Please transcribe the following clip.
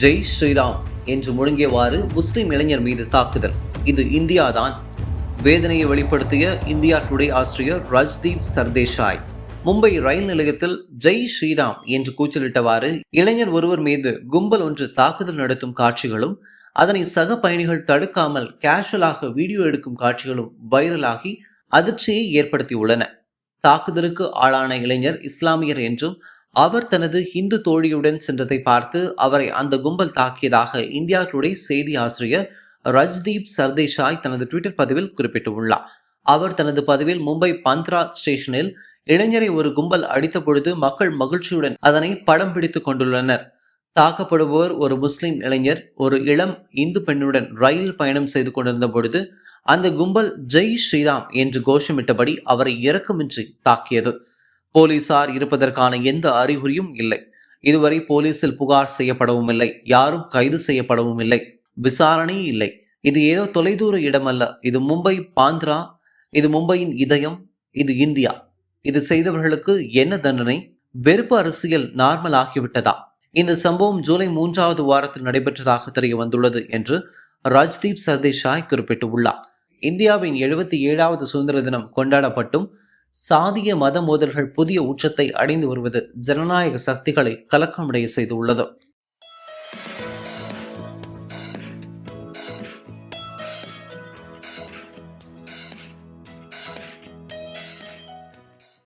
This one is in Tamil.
ஜெய் ஸ்ரீராம் என்று முழங்கியவாறு முஸ்லிம் இளைஞர் மீது தாக்குதல். இது இந்தியாதான். வேதனையை வெளிப்படுத்திய இந்தியா டுடே ஆசிரியர் ரஜ்தீப் சர்தேசாய். மும்பை ரயில் நிலையத்தில் ஜெய் ஸ்ரீராம் என்று கூச்சலிட்டவாறு இளைஞர் ஒருவர் மீது கும்பல் ஒன்று தாக்குதல் நடத்தும் காட்சிகளும் அதனை சக பயணிகள் தடுக்காமல் கேஷுவலாக வீடியோ எடுக்கும் காட்சிகளும் வைரலாகி அதிர்ச்சியை ஏற்படுத்தியுள்ளன. தாக்குதலுக்கு ஆளான இளைஞர் இஸ்லாமியர் என்றும் அவர் தனது இந்து தோழியுடன் சென்றதை பார்த்து அவரை அந்த கும்பல் தாக்கியதாக இந்தியா டுடே செய்தி ஆசிரியர் ரஜ்தீப் சர்தேசாய் தனது ட்விட்டர் பதிவில் குறிப்பிட்டுள்ளார். அவர் தனது பதிவில் மும்பை பந்த்ரா ஸ்டேஷனில் இளைஞரை ஒரு கும்பல் அடித்த பொழுது மக்கள் மகிழ்ச்சியுடன் அதனை படம் பிடித்துக் கொண்டுள்ளனர். தாக்கப்படுபவர் ஒரு முஸ்லிம் இளைஞர் ஒரு இளம் இந்து பெண்ணுடன் ரயில் பயணம் செய்து கொண்டிருந்த பொழுது அந்த கும்பல் ஜெய் ஸ்ரீராம் என்று கோஷமிட்டபடி அவரை இறக்குமின்றி தாக்கியது. போலீசார் இருப்பதற்கான எந்த அறிகுறியும் இல்லை. இதுவரை போலீசில் புகார் செய்யப்படவும் இல்லை. யாரும் கைது செய்யப்படவும் இல்லை. விசாரணை இல்லை. இது ஏதோ தொலைதூர இடமல்ல. இது மும்பை பாந்த்ரா இது மும்பையின் இதயம் இது இந்தியா. இது செய்தவர்களுக்கு என்ன தண்டனை? வெறுப்பு அரசியல் நார்மல் ஆகிவிட்டதா? இந்த சம்பவம் ஜூலை மூன்றாவது வாரத்தில் நடைபெற்றதாக தெரிய வந்துள்ளது என்று ராஜ்தீப் சர்தேஷாய் குறிப்பிட்டுள்ளார். இந்தியாவின் எழுபத்தி ஏழாவது சுதந்திர தினம் கொண்டாடப்பட்டும் சாதிய மத மோதல்கள் புதிய உச்சத்தை அடைந்து வருவது ஜனநாயக சக்திகளை கலக்கமடைய செய்துள்ளது.